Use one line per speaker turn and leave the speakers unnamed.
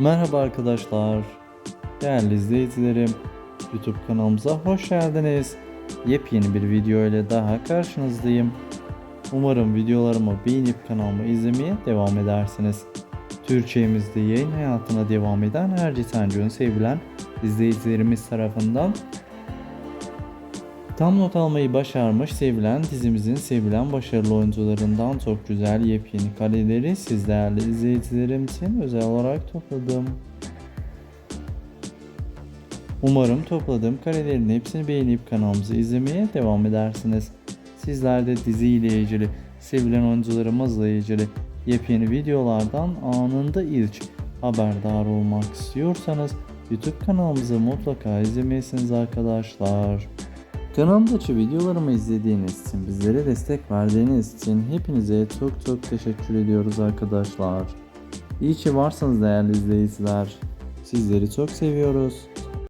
Merhaba arkadaşlar. Değerli izleyicilerim. YouTube kanalımıza hoş geldiniz. Yepyeni bir video ile daha karşınızdayım. Umarım videolarımı beğenip kanalımı izlemeye devam edersiniz. Türkçemizde yayın hayatına devam eden Erciyes Encü'nün sevilen izleyicilerimiz tarafından Tam not almayı başarmış sevilen dizimizin sevilen başarılı oyuncularından çok güzel yepyeni kareleri siz değerli izleyicilerim için özel olarak topladım. Umarım topladığım karelerin hepsini beğenip kanalımızı izlemeye devam edersiniz. Sizler de dizi ile ilgili, sevilen oyuncularımızla ilgili yepyeni videolardan anında ilk haberdar olmak istiyorsanız YouTube kanalımızı mutlaka izlemelisiniz arkadaşlar. Kanalımdaki videolarımı izlediğiniz için, bizlere destek verdiğiniz için hepinize çok çok teşekkür ediyoruz arkadaşlar. İyi ki varsınız değerli izleyiciler. Sizleri çok seviyoruz.